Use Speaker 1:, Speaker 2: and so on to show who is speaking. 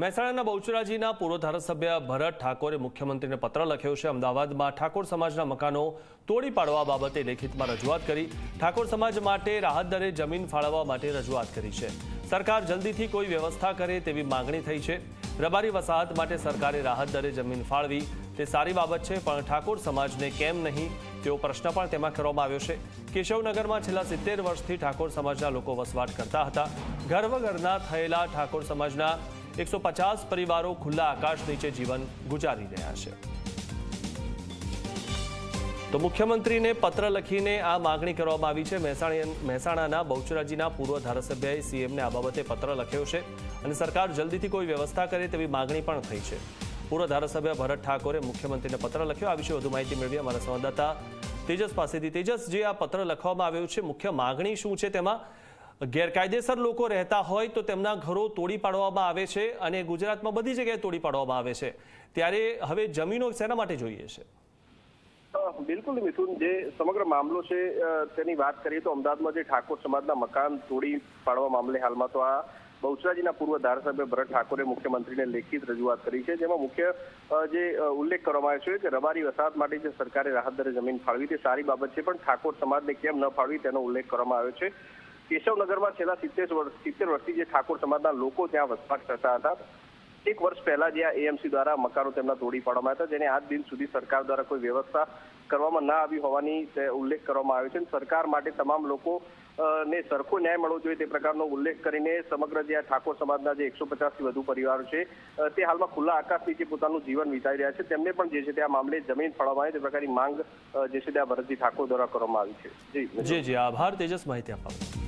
Speaker 1: મહેસાણાના બહુચરાજીના પૂર્વ ધારાસભ્ય ભરત ઠાકોરે મુખ્યમંત્રીને પત્ર લખ્યો છે. અમદાવાદમાં ઠાકોર સમાજના મકાનો તોડી પાડવા બાબતે લેખિતમાં રજૂઆત કરી. ઠાકોર સમાજ માટે રાહત દરે જમીન ફાળવવા માટે રજૂઆત કરી છે. સરકાર જલ્દીથી કોઈ વ્યવસ્થા કરે તેવી માંગણી થઈ છે. રબારી વસાહત માટે સરકારે રાહત દરે જમીન ફાળવી. તે સારી બાબત છે, પણ ઠાકોર સમાજને કેમ નહીં? તેવો પ્રશ્ન પણ તેમાં કરવામાં આવ્યો છે. કેશવનગરમાં છેલ્લા સિત્તેર વર્ષથી ઠાકોર સમાજના લોકો વસવાટ કરતા હતા. ઘર વગરના થયેલા ઠાકોર સમાજના એકસો પચાસ પરિવારો ખુલ્લા આકાશ નીચે જીવન ગુજારી રહ્યા છે. તો મુખ્યમંત્રીને પત્ર લખીને આ માગણી કરવામાં આવી છે. મહેસાણા મહેસાણાના બહુચરાજીના પૂર્વ ધારાસભ્યએ સીએમને આ બાબતે પત્ર લખ્યો છે અને સરકાર જલ્દીથી કોઈ વ્યવસ્થા કરે તેવી માગણી પણ થઈ છે. પૂર્વ ધારાસભ્ય ભરત ઠાકોરે મુખ્યમંત્રીને પત્ર લખ્યો. આ વિશે વધુ માહિતી મેળવી અમારા સંવાદદાતા તેજસ પાસેથી. તેજસ, જે આ પત્ર લખવામાં આવ્યો છે, મુખ્ય માગણી શું છે તેમાં? ગેરકાયદેસર લોકો રહેતા હોય તો તેમના ઘરો તોડી પાડવામાં આવે છે અને ગુજરાતમાં બધી જગ્યાએ તોડી પાડવામાં આવે છે. ત્યારે હવે જમીનો શેના માટે જોઈએ છે?
Speaker 2: બિલકુલ મિથુન, જે સમગ્ર મામલો છે તેની વાત કરીએ તો અમદાવાદમાં જે ઠાકોર સમાજના મકાન તોડી પાડવા મામલે હાલમાં તો આ બહુચરાજીના પૂર્વ ધારાસભ્ય ભરત ઠાકોરે મુખ્યમંત્રીને લેખિત રજૂઆત કરી છે, જેમાં મુખ્ય જે ઉલ્લેખ કરવામાં આવ્યો છે કે રબારી વસાહત માટે જે સરકારે રાહત દરે જમીન ફાળવી તે સારી બાબત છે, પણ ઠાકોર સમાજને કેમ ન ફાળવી તેનો ઉલ્લેખ કરવામાં આવ્યો છે. કેશવનગરમાં છેલ્લા સિત્તેર વર્ષ સિત્તેર વર્ષથી જે ઠાકોર સમાજના લોકો ત્યાં વસવાટ કરતા હતા, એક વર્ષ પહેલા જે આ એએમસી દ્વારા મકાનો તેમના તોડી પાડવામાં હતા, જેને આજ દિન સુધી સરકાર દ્વારા કોઈ વ્યવસ્થા કરવામાં ના આવી હોવાની ઉલ્લેખ કરવામાં આવ્યો છે. સરકાર માટે તમામ લોકો ને સરખો ન્યાય મળવો જોઈએ તે પ્રકારનો ઉલ્લેખ કરીને સમગ્ર જે આ ઠાકોર સમાજના જે એકસો પચાસથી વધુ પરિવારો છે તે હાલમાં ખુલ્લા આકાશ નીચે પોતાનું જીવન વિતાવી રહ્યા છે. તેમને પણ જે છે તે આ મામલે જમીન ફાળવવામાં આવે તે પ્રકારની માંગ જે છે તે આ ભરતજી ઠાકોર દ્વારા કરવામાં આવી છે. જી
Speaker 1: જી આભાર. તેજસ માહિતી આપવા.